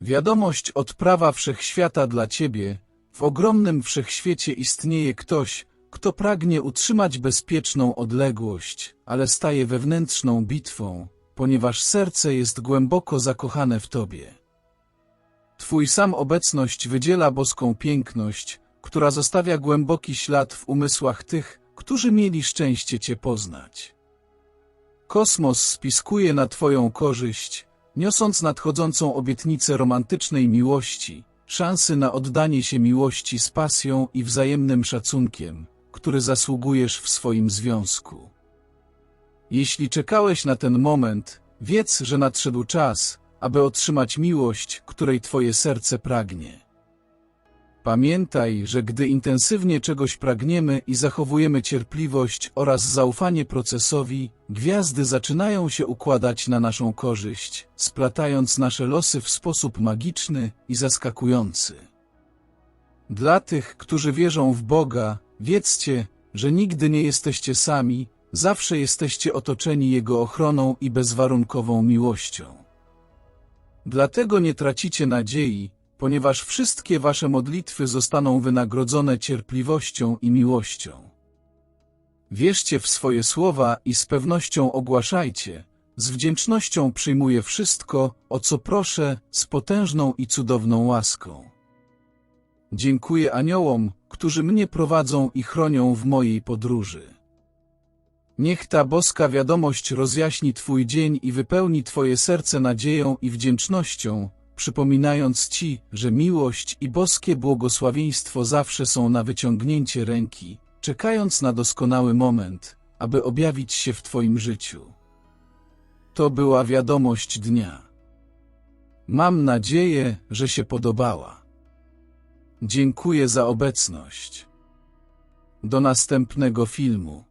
Wiadomość od prawa wszechświata dla ciebie. W ogromnym wszechświecie istnieje ktoś, kto pragnie utrzymać bezpieczną odległość, ale staje wewnętrzną bitwą, ponieważ serce jest głęboko zakochane w tobie. Twój sam obecność wydziela boską piękność, która zostawia głęboki ślad w umysłach tych, którzy mieli szczęście Cię poznać. Kosmos spiskuje na Twoją korzyść, niosąc nadchodzącą obietnicę romantycznej miłości, szansy na oddanie się miłości z pasją i wzajemnym szacunkiem, który zasługujesz w swoim związku. Jeśli czekałeś na ten moment, wiedz, że nadszedł czas, aby otrzymać miłość, której Twoje serce pragnie. Pamiętaj, że gdy intensywnie czegoś pragniemy i zachowujemy cierpliwość oraz zaufanie procesowi, gwiazdy zaczynają się układać na naszą korzyść, splatając nasze losy w sposób magiczny i zaskakujący. Dla tych, którzy wierzą w Boga, wiedzcie, że nigdy nie jesteście sami, zawsze jesteście otoczeni Jego ochroną i bezwarunkową miłością. Dlatego nie tracicie nadziei, ponieważ wszystkie wasze modlitwy zostaną wynagrodzone cierpliwością i miłością. Wierzcie w swoje słowa i z pewnością ogłaszajcie. Z wdzięcznością przyjmuję wszystko, o co proszę, z potężną i cudowną łaską. Dziękuję aniołom, którzy mnie prowadzą i chronią w mojej podróży. Niech ta boska wiadomość rozjaśni Twój dzień i wypełni Twoje serce nadzieją i wdzięcznością, przypominając Ci, że miłość i boskie błogosławieństwo zawsze są na wyciągnięcie ręki, czekając na doskonały moment, aby objawić się w Twoim życiu. To była wiadomość dnia. Mam nadzieję, że się podobała. Dziękuję za obecność. Do następnego filmu.